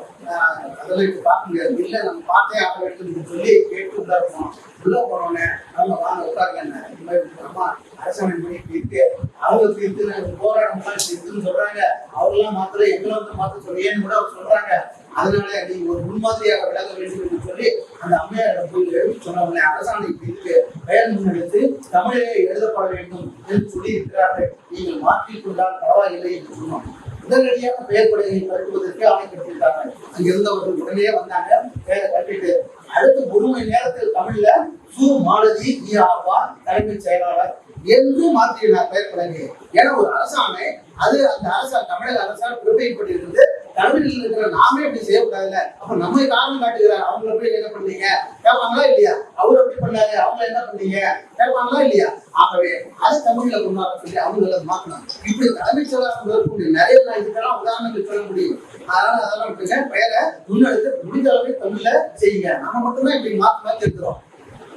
அதெல்லாம் இப்ப பார்க்க முடியாது. இல்ல நம்ம பார்த்தே ஆக வேண்டும் சொல்லி கேட்டு உள்ளார போனோம் உள்ள போனோடனே அவங்க வாங்க உட்காருங்க இந்த மாதிரி அம்மா அரசாணை பண்ணி இப்படி இருக்கு. அவங்களுக்கு போராடம் நாங்க போராட்டம்லாம் இப்படி இருக்குன்னு சொல்றாங்க. அவரெல்லாம் மாத்திர எங்களை வந்து மாத்த சொல்லியேன்னு கூட அவங்க சொல்றாங்க. அதனால நீங்க ஒரு முன்மாதிரியாக விளக்க வேண்டும் என்று சொல்லி அந்த அம்மையாரிடம் போய் எழுதி சொன்னவங்க அரசாணை இருக்கு. பெயர் முன்னெடுத்து தமிழிலே எழுதப்பட வேண்டும் என்று சொல்லி இருக்கிறார்கள் நீங்கள் மாற்றிக் கொண்டால் பரவாயில்லை என்று சொன்னோம். உடனடியாக பெயர் படுகையை கட்டுவதற்கு ஆணை கட்டியிருக்காங்க அங்க உடனே வந்தாங்க பெயரை கட்டிட்டு அடுத்த ஒரு மணி நேரத்தில் தமிழ்ல சு மாலதி இ ஆப்பா தலைமைச் செயலாளர் என்று மாற்றினார் பெயர் பலகையை ஏன்னா ஒரு அரசாணை அது அந்த அரசா தமிழக அரசால் பிறப்பிக்கப்பட்டிருந்தது தமிழில் இருக்கிற நாமே அப்படி செய்யக்கூடாதுல்ல. அப்ப நம்ம காரணம் காட்டுகிறார். அவங்கள போய் என்ன பண்ணீங்க கேட்பாங்களா இல்லையா? அவர் அப்படி பண்ணாரு. அவங்க என்ன பண்ணீங்க கேட்பாங்களா இல்லையா? ஆகவே அது தமிழ்ல கொண்டாட சொல்லி அவங்கள மாற்றணும் இப்படி தலைமைச் செயலாளர் இருக்கக்கூடிய நிறைய இதுக்கெல்லாம் உதாரணங்கள் சொல்ல முடியும். அதனால அதெல்லாம் விட்டுங்க பெயரை முன்னெடுத்து முடிஞ்ச அளவுக்கு தமிழ்ல செய்யுங்க. நம்ம மட்டும்தான் இப்படி மாற்றி மாற்றி இருக்கிறோம்.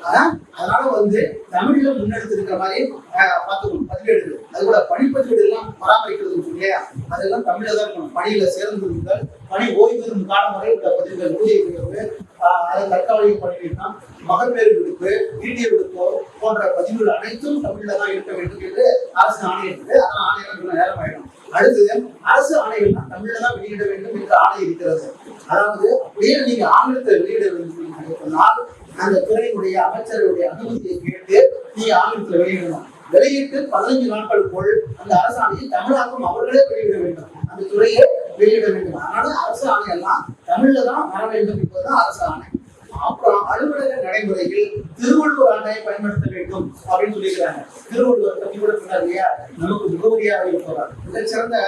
அதனால வந்து தமிழ்ல முன்னெடுத்து இருக்கிற மாதிரி பார்த்துக்கணும் பதிவேடு அது கூட பணிப்பதிவேடு எல்லாம் பராமரிக்கிறது இல்லையா? அதெல்லாம் தமிழ்ல தான் இருக்கணும். பணியில சேர்ந்து பணி ஓய்வு பெறும் காலம் வரை உள்ள பதிவுகள் ஊதிய விடுப்பு அதை தற்காலிக பணியிடம் மகப்பேறு விடுப்பு வீட்டிய விடுப்பு போன்ற பதிவுகள் அனைத்தும் தமிழ்ல தான் இருக்க வேண்டும் என்று அரசு ஆணை இருக்குது. அதனால் ஆணையம் நேரம் ஆயிடும். அடுத்தது அரசு ஆணைகள் தான் தமிழ்ல தான் வெளியிட வேண்டும் என்று ஆணை இருக்கிறது. அதாவது அப்படியே நீங்க ஆங்கிலத்தை வெளியிட வேண்டும் என்று சொன்னால் அந்த துறையினுடைய அமைச்சருடைய அனுமதியை கேட்டு நீ ஆங்கிலத்தில் வெளியிடணும். வெளியிட்டு பதினைஞ்சு நாட்களுக்குள் அந்த அரசாணையை தமிழாக்கம் அவர்களே வெளியிட வேண்டும். அந்த துறையை வெளியிட வேண்டும். அதனால அரசு ஆணை எல்லாம் தமிழ்ல தான் வர வேண்டும் என்பதுதான் அரசு ஆணை அப்புறம் அலுவலக நடைமுறையில் திருவள்ளுவர் ஆணையை பயன்படுத்த வேண்டும் அப்படின்னு சொல்லியிருக்கிறாங்க. திருவள்ளுவர் பத்தி கூட சொன்னார் இல்லையா நமக்கு முகவரியாக இருப்பவர் மிகச்சிறந்த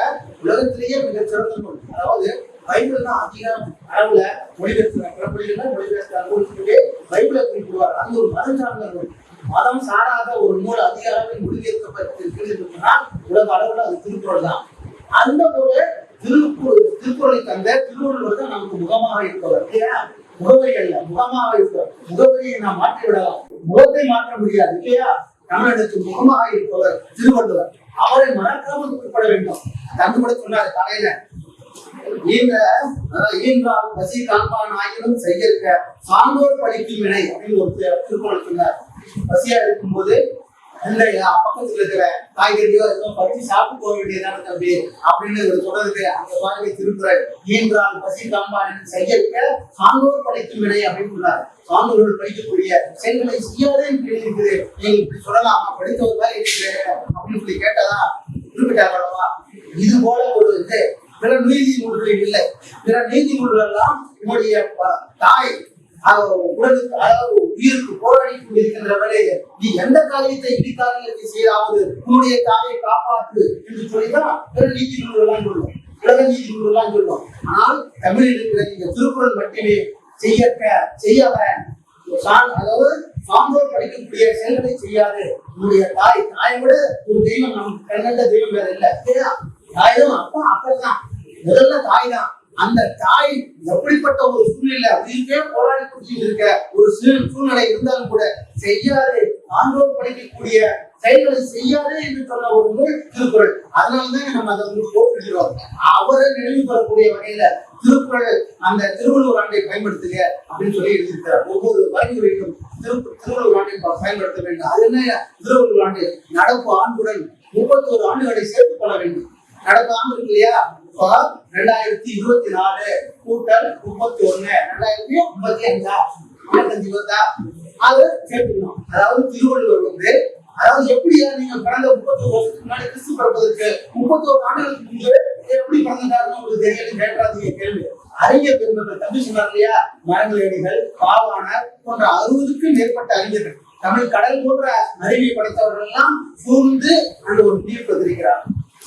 உலகத்திலேயே மிகச்சிறந்த நூல். அதாவது பைபிள் தான் அதிகாரம். அளவுல மொழிபெயர்க்கிறாங்க பிற மொழிகள்ல மொழிபெயர்க்கிறாங்க பைபிளை குறிப்பிடுவார். அது ஒரு மதம் சார்ந்த நூல். மதம் சாராத ஒரு நூல் அதிக அளவில் மொழிபெயர்க்கப்பட்டிருக்கிறது என்று சொன்னால் உலக அளவுல அது திருக்குறள் தான். அந்த ஒரு திருக்குறள் திருக்குறளை தந்த திருவள்ளுவர் தான் நமக்கு முகமாக இருப்பவர். இல்லையா முகவரி அல்ல முகமாக இருப்பவர். முகவரியை நாம் மாற்றி விடலாம். முகத்தை மாற்ற முடியாது இல்லையா? தமிழனுக்கு முகமாக இருப்பவர் திருவள்ளுவர். அவரை மறக்காமல் குறிப்பிட வேண்டும். தந்து கூட சொன்னார் தலையில ஈன்ற ஈன்றால் பசி காண்பான் ஆயினும் செய்யிருக்க சான்றோர் படிக்கும் வினை அப்படின்னு ஒரு தி- திருக்குறள் சொன்னார். பசியா இருக்கும்போது அந்த பக்கத்துல இருக்கிற காய்கறியோ ஏதோ பறிச்சு சாப்பிட்டு போக வேண்டியதான தம்பி அப்படின்னு ஒரு சொல்றதுக்கு அந்த பாருங்க திருக்குறள். ஈன்றால் பசி காண்பான் செய்யிருக்க சான்றோர் படிக்கும் வினை அப்படின்னு சொன்னார். சான்றோர்கள் படிக்கக்கூடிய செயல்களை செய்யாதே இருக்குது நீங்க இப்படி சொல்லலாம் படித்தவர் தான் இருக்கிறேன் அப்படின்னு சொல்லி கேட்டதா குறிப்பிட்டார் அல்லவா? இது போல ஒரு இது பிற நீதி இல்லை. பிற நீதி நூல்கள் எல்லாம் உன்னுடைய தாய் உடலுக்கு அதாவது உயிருக்கு போராடி கொண்டிருக்கின்ற வேலையை நீ எந்த காரியத்தை இடி காரியத்தை செய்யாவது உன்னுடைய தாயை காப்பாற்று என்று சொல்லிதான் பிற நீதி சொல்லும். உலக நீதிமன்றம்லாம் சொல்லும். ஆனால் தமிழில் இருக்கிற இந்த திருக்குறள் மட்டுமே செய்யக்க செய்யாத அதாவது சான்றோர் படிக்கக்கூடிய செயல்களை செய்யாது. உன்னுடைய தாய் தாயை விட ஒரு தெய்வம் நமக்கு கண்கண்ட தெய்வம் வேற இல்லை. தாய் தான் அப்பா அப்பா தான் முதல்ல தாய் தான் அந்த தாய் எப்படிப்பட்ட ஒரு சூழ்நிலை? உயிருக்கே போராடி கொண்டு இருக்க? ஒரு சூழ்- சூழ்நிலை இருந்தாலும் கூட செய்யாதே ஆண்டோர் படிக்கக்கூடிய செயல்களை செய்யாதே என்று சொன்ன ஒரு நூல் திருக்குறள். அதனாலதான் நம்ம அதை வந்து போட்டுகிறோம் அவரை நினைவு பெறக்கூடிய வகையில திருக்குறள் அந்த திருவள்ளுவர் ஆண்டை பயன்படுத்துக அப்படின்னு சொல்லி எழுதியிருக்கிறார். ஒவ்வொரு வரைமுறையிலும் திரு திருவள்ளுவர் ஆண்டை பயன்படுத்த வேண்டும். அது என்ன? திருவள்ளுவர் ஆண்டு நடப்பு ஆண்டுடன் முப்பத்தோரு ஆண்டுகளை சேர்த்துக் கொள்ள வேண்டும். நடப்பு ஆண்டு இருக்கு இல்லையா? ரெண்டாயிரத்தி இருபத்தி நாலு கூட்டல் முப்பத்தி ஒண்ணு. ரெண்டாயிரத்தி முப்பத்தி அஞ்சா? முப்பத்தஞ்சு வருதா அது சேர்த்துக்கணும். அதாவது திருவள்ளுவர் வந்து அதாவது எப்படியா நீங்க பிறந்த முப்பத்தி ஒரு வருஷத்துக்கு முன்னாடி கிறிஸ்து பிறப்பதற்கு முப்பத்தோரு ஆண்டுகளுக்கு முன்பு எப்படி பிறந்தாருன்னு உங்களுக்கு தெரியாது கேட்கறாதீங்க கேள்வி அறிஞர் பெருமக்கள் தம்பி சொன்னார் இல்லையா? மரங்களேடிகள் பாவானர் போன்ற அறுபதுக்கும் மேற்பட்ட அறிஞர்கள். தமிழ் கடல் போன்ற அறிவை படைத்தவர்கள் எல்லாம் சூழ்ந்து அந்த ஒரு நீர் பெற்றிருக்கிறார்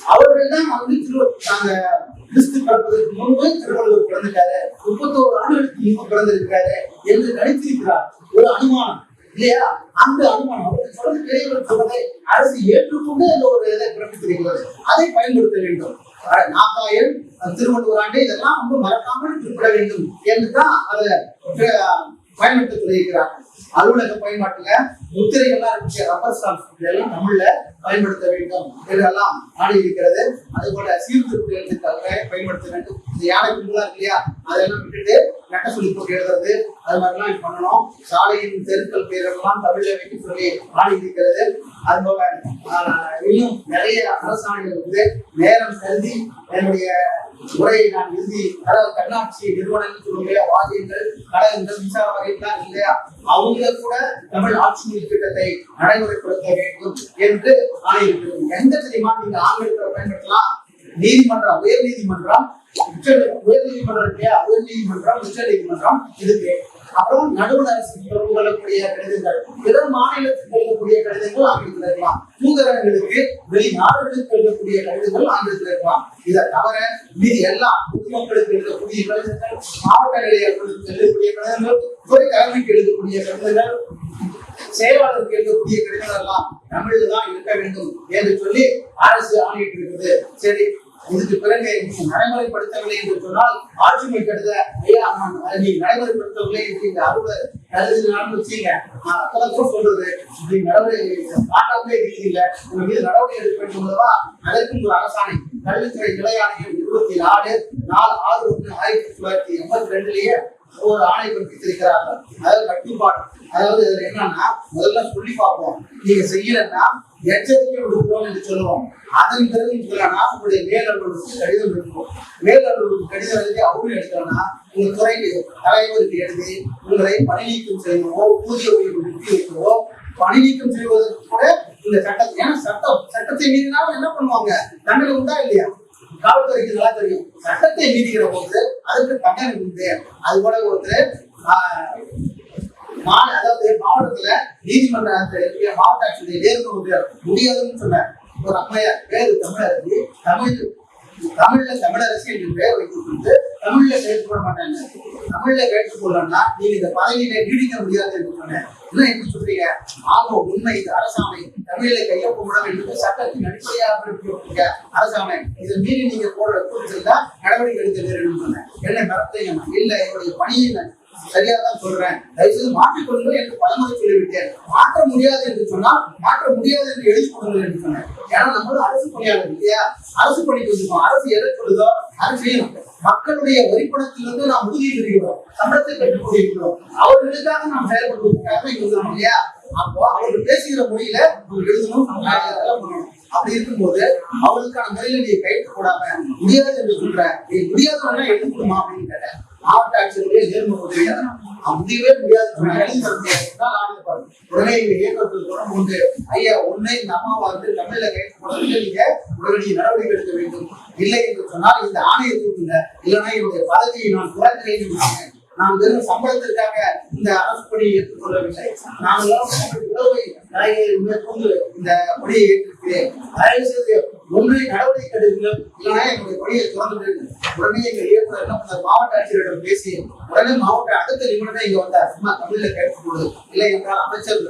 அவர்கள் தான் வந்து திரு அந்த கிறிஸ்து பிறப்பதற்கு முன்பு திருவள்ளுவர் பிறந்திருக்காரு முப்பத்தோரு ஆண்டுகளுக்கு முன்பு பிறந்திருக்காரு என்று நடித்திருக்கிறார். ஒரு அனுமானம். இல்லையா? அந்த அனுமானம் அவர்கள் சொல்றது பெரியவர்கள் அரசு ஏற்றுக்கொண்டு அந்த ஒரு இதை பிறப்பித்திருக்கிறது. அதை பயன்படுத்த வேண்டும். அஹ் திருவள்ளுவர் ஆண்டு இதெல்லாம் வந்து மறக்காமல் குறிப்பிட வேண்டும். என்று தான் அதை பயன்படுத்த சொல்லியிருக்கிறார்கள் அலுவலக பயன்பாட்டுல முத்திரைகள்லாம் இருக்கக்கூடிய ரப்பர் ஸ்டாம்ப் இதெல்லாம் தமிழ்ல பயன்படுத்த வேண்டும். இதெல்லாம் நாடி இருக்கிறது. அதுபோல சீர்திருத்த எழுத்துக்களை பயன்படுத்த வேண்டும். இந்த யானை கும்பலா இருக்கு இல்லையா? அதெல்லாம் விட்டுட்டு நட்ட சொல்லி போட்டு எழுதுறது. அது மாதிரிலாம் பண்ணணும். சாலையின் தெருக்கள் பேரெல்லாம் தமிழ்ல வைக்க சொல்லி நாடி இருக்கிறது. அதுபோல ஆஹ், இன்னும் நிறைய அரசாணைகள் இருக்குது நேரம் கருதி என்னுடைய உரையை நான் எழுதி அதாவது தன்னாட்சி நிறுவனங்கள் சொல்லுங்க வாரியங்கள் கழகங்கள் மின்சார வாரியங்கள் இல்லையா? அவங்க கூட தமிழ் ஆட்சி மொழி திட்டத்தை நடைமுறைப்படுத்த வேண்டும் என்று ஆணையிட்டிருக்கிறது எந்த தெரியுமா? நீங்க ஆங்கிலத்தில் பயன்படுத்தலாம். நீதிமன்றம் உயர் நீதிமன்றம் உச்ச உயர் நீதிமன்றம் இல்லையா? உயர் நீதிமன்றம் உச்ச நீதிமன்றம் இதுக்கு அப்புறம் நடுவண் அரசு தொடர்பு கொள்ளக்கூடிய கடிதங்கள் பிற மாநிலத்துக்கு எழுதக்கூடிய கடிதங்கள் ஆங்கிலத்தில் இருக்கலாம் தூதரங்களுக்கு வெளிநாடுகளுக்கு எழுதக்கூடிய கடிதங்கள் ஆங்கிலத்தில் இருக்கலாம் இதை தவிர மீதி எல்லா பொதுமக்களுக்கு எழுதக்கூடிய கடிதங்கள் மாவட்ட நிலையர்களுக்கு எழுதக்கூடிய கடிதங்கள் துறை தலைமைக்கு எழுதக்கூடிய கடிதங்கள் செயலாளருக்கு எழுதக்கூடிய கடிதங்கள் எல்லாம் தமிழில் தான் இருக்க வேண்டும் என்று சொல்லி அரசு ஆணையிட்டு இருக்குது சரி இதுக்கு பிறகு நீங்க நடைமுறைப்படுத்தவில்லை என்று சொன்னால் ஆட்சிமை கருத ஐயா நான் நீ நடைமுறைப்படுத்தவில்லை என்று இந்த அறுபது வச்சீங்க. நான் அப்பதான் சொல்றது இப்படி நடவடிக்கை காட்டாமலே இல்லை. உங்க மீது நடவடிக்கை எடுக்க வேண்டும் அல்லவா? அதற்கும் ஒரு அரசாணை கல்வித்துறை நிலை ஆணையம் இருபத்தி நாலு நாலு ஆறு ஒன்று ஆயிரத்தி தொள்ளாயிரத்தி எண்பத்தி ரெண்டுலயே ஒரு ஆணை பிறப்பித்திருக்கிறார்கள். அதாவது கட்டுப்பாடு. அதாவது இதுல என்னன்னா முதல்ல சொல்லி பார்ப்போம். நீங்க செய்யலன்னா எச்சரிக்கை விடுப்போம் என்று சொல்லுவோம். அதன் பிறகு சொல்லனா உங்களுடைய மேலவர்களுக்கு கடிதம் இருக்கும். மேலவர்களுக்கு கடிதம் எழுதி அவரும் எடுத்தோம்னா உங்கள் துறைக்கு தலைவருக்கு எழுதி உங்களை பணி நீக்கம் செய்யவோ ஊதிய உயர்வு நிறுத்தி வைக்கவோ பணி நீக்கம் செய்வதற்கு கூட இந்த சட்டம் ஏன்னா சட்டம் சட்டத்தை மீறினாலும் என்ன பண்ணுவாங்க? தண்டனை உண்டா இல்லையா? காவல்துறைக்கு நல்லா தெரியும். சட்டத்தை மீறுகிற போது அதுக்கு தண்டனை உண்டு. அது போல ஒருத்தர் அதாவது மாவட்டத்துல நீதிமன்ற அந்த மாவட்ட ஆட்சியர் நேர்ந்து முடியாது முடியாதுன்னு சொன்ன ஒரு அம்மையார் பேரு தமிழரசி தமிழ் தமிழ்ல தமிழரசி என்று பெயர் வைத்துக் கொண்டு தமிழ்ல கேட்டுக்கொள்ள மாட்டாங்க. தமிழ்ல கேட்டுக்கொள்ளனா நீங்க இந்த பதவியில நீடிக்க முடியாது என்று சொன்னேன். என்ன எப்படி சொல்றீங்க. ஆகும் உண்மை இது அரசாணை. தமிழ்ல கையொப்பமிட வேண்டும் சட்டத்தின் அடிப்படையாக பிறப்பிக்கக்கூடிய அரசாணை. இதை மீறி நீங்க போட கொடுத்திருந்தா நடவடிக்கை எடுக்க வேண்டும் சொன்னேன். என்ன நடத்துங்க இல்ல என்னுடைய பணியை சரியா தான் சொல்றேன். தயவுசெய்து மாற்றிக் கொள்ளுங்கள் என்று பலமுறை சொல்லிவிட்டேன். மாற்ற முடியாது என்று சொன்னால் மாற்ற முடியாது என்று எழுதி கொடுங்கள் என்று சொன்னேன். ஏன்னா நம்ம அரசு பணியாளர் இல்லையா? அரசு பணிக்கு வச்சிருக்கோம் அரசு எதை சொல்லுதோ அது செய்யணும் மக்களுடைய வரிப்பணத்திலிருந்து நாம் உறுதி பெறுகிறோம். சம்பளத்தை பெற்றுக் கொண்டிருக்கிறோம் அவர்களுக்காக நாம் செயல்படுவதற்காக எழுதணும் இருக்கிறோம் இல்லையா? அப்போ அவர்கள் பேசுகிற மொழியில எழுதணும் பண்ணணும். அப்படி இருக்கும்போது அவர்களுக்கான முறையில நீ கைட்டு போடாம முடியாது என்று சொல்ற. நீ முடியாதவங்க எழுதி கொடுமா அப்படின்னு கேட்டேன். மாவட்ட ஆட்சியருடைய நேர்மை உதவியா முடியவே முடியாது. சொன்னா எழுதி தர உடனே எங்க இயக்கத்தில் தொடர்பு கொண்டு ஐயா ஒன்னே இந்த அம்மாவை வந்து தமிழ்ல கைட்டு போடுறதுக்கு நீங்க உடனடி நடவடிக்கை எடுக்க வேண்டும். இல்லை என்று சொன்னால் இந்த ஆணையை தூக்குங்க. இல்லைன்னா என்னுடைய பதவியை நான் குறைக்கிறேன் என்று நான் வெறும் சம்பளத்திற்காக இந்த அரசு பணியை ஏற்றுக்கொள்ளவில்லை. நான் உறவை மேற்கொண்டு இந்த பணியை ஏற்றிருக்கிறேன் தயவு செய்து ஒன்றை நடவடிக்கை எடுங்கள் இல்லைன்னா என்னுடைய பணியை திறந்து உடனே எங்க இயக்குனர் என்ன பண்ணார்? மாவட்ட ஆட்சியரிடம் பேசி உடனே மாவட்ட அடுத்த நிபுணரே இங்க வந்தார். சும்மா தமிழ்ல கேட்கக்கூடாது இல்லை என்றால் அமைச்சர்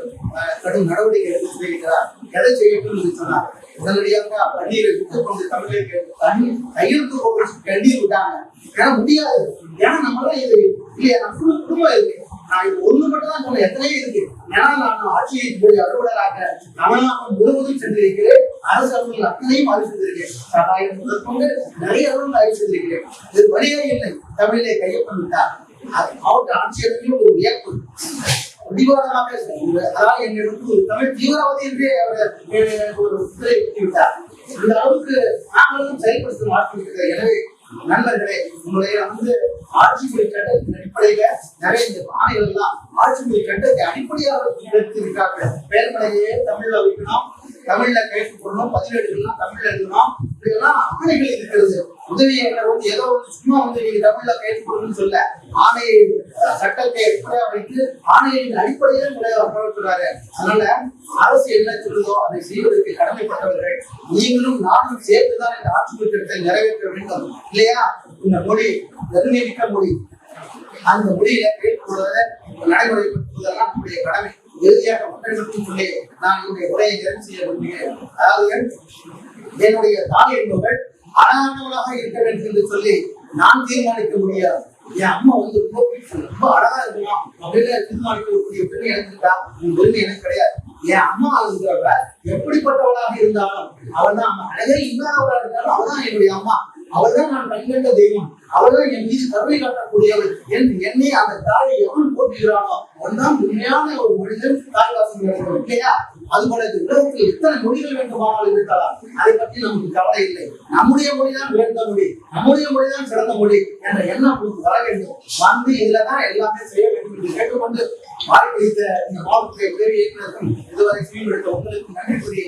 கடும் நடவடிக்கை எடுத்து சொல்லியிருக்கிறார். எதை செய்யட்டும் என்று சொன்னார். உடனடியாக பன்னீரை விட்டு கொண்டு தமிழை தண்ணி கையெழுத்து போட்டு கண்ணீர் விட்டாங்க. ஏன்னா முடியாது. ஏன்னா நம்மளால இது இல்லையா? நம்ம குடும்பம் இருக்கு. நான் இப்போ ஒண்ணு மட்டும் தான் சொன்னேன் எத்தனையோ இருக்கு. ஏன்னா நான் ஆட்சியை போய் அலுவலராக தமிழ்நாடு முழுவதும் சென்றிருக்கிறேன். அரசு அலுவலர்கள் அத்தனையும் ஆய்வு செய்திருக்கேன் சகாயம் முதற்கொண்டு நிறைய அளவில் ஆய்வு செய்திருக்கிறேன் இது வழியே இல்லை. தமிழிலே கையொப்பம் விட்டார். அது மாவட்ட ஆட்சியர்களும் ஒரு வியப்பு. பிடிவாதமாக பேசுறாங்க. அதாவது என்னிடம் ஒரு தமிழ் தீவிரவாதி என்றே அவர் ஒரு முத்திரை குத்தி விட்டார். அந்த அளவுக்கு நாங்களும் செயல்படுத்த மாற்றிருக்கிறது எனவே நண்பர்களே உங்களுடைய வந்து ஆட்சி மொழி சட்டத்தின் அடிப்படையில நிறைய இந்த ஆணைகள் எல்லாம் ஆட்சி மொழி சட்டத்தை அடிப்படையாக எடுத்திருக்காங்க பெயர்மலையே தமிழ்ல வைக்கணும் தமிழ்ல கேட்டு போடணும் பதிவேடுகள்லாம் தமிழ்ல எழுதணும். இதெல்லாம் ஆணைகள் இருக்கிறது. உதவி வந்து ஏதோ வந்து சும்மா வந்து நீங்க தமிழ்ல கேட்டு போடணும்னு சொல்ல ஆணையை சட்டத்தை அடிப்படையாக வைத்து ஆணையின் அடிப்படையில் சொல்றாரு அதனால அரசு என்ன சொல்லுதோ அதை செய்வதற்கு கடமைப்பட்டவர்கள் நீங்களும் நானும் சேர்த்துதான் இந்த ஆட்சி திட்டத்தை நிறைவேற்ற வேண்டும். இல்லையா? இந்த மொழி நிர்ணயிக்க மொழி. அந்த மொழியில கேட்கப்படுவதை நடைமுறைப்படுத்துவதெல்லாம் நம்முடைய கடமை. இறுதியாக மக்கள் சொல்லி? நான் என்னுடைய உரையை நிறைவு செய்ய விரும்புகிறேன். அதாவது என்னுடைய தாய் என்பவள் அழகானவளாக இருக்க வேண்டும் என்று சொல்லி நான் தீர்மானிக்க முடியாது. என் அம்மா வந்து ரொம்ப ரொம்ப அழகா இருக்கலாம் அப்படின்னு தீர்மானிக்கக்கூடிய பெண்ணை எனக்குதா உன் பெருமை எனக்கு கிடையாது. என் அம்மா இருக்கிறவ எப்படிப்பட்டவளாக இருந்தாலும் அவள் தான் அழகே இல்லாதவளாக இருந்தாலும் அவள் தான் என்னுடைய அம்மா. அவர்தான் நான் கண்கண்ட தெய்வம். அவர்தான் என் மீது கருணை காட்டக்கூடியவள் என் என்னை அந்த தாயை எவன் போட்டுகிறானோ அவன்தான் உண்மையான ஒரு மனிதன் தாய்வாசம் இல்லையா? அதுபோல இந்த உலகத்தில் எத்தனை மொழிகள் வேண்டுமானால் இருக்கலாம். அதை பற்றி நமக்கு கவலை இல்லை. நம்முடைய மொழிதான் உயர்ந்த மொழி. நம்முடைய மொழிதான் சிறந்த மொழி என்ற எண்ணம் நமக்கு வர வேண்டும். வந்து இதுலதான் எல்லாமே செய்ய வேண்டும் என்று கேட்டுக்கொண்டு வாய்ப்பளித்த இந்த மாவட்டத்தை உதவி இயக்குநருக்கும் இதுவரை சீர்படுத்த உங்களுக்கு நன்றி கூறி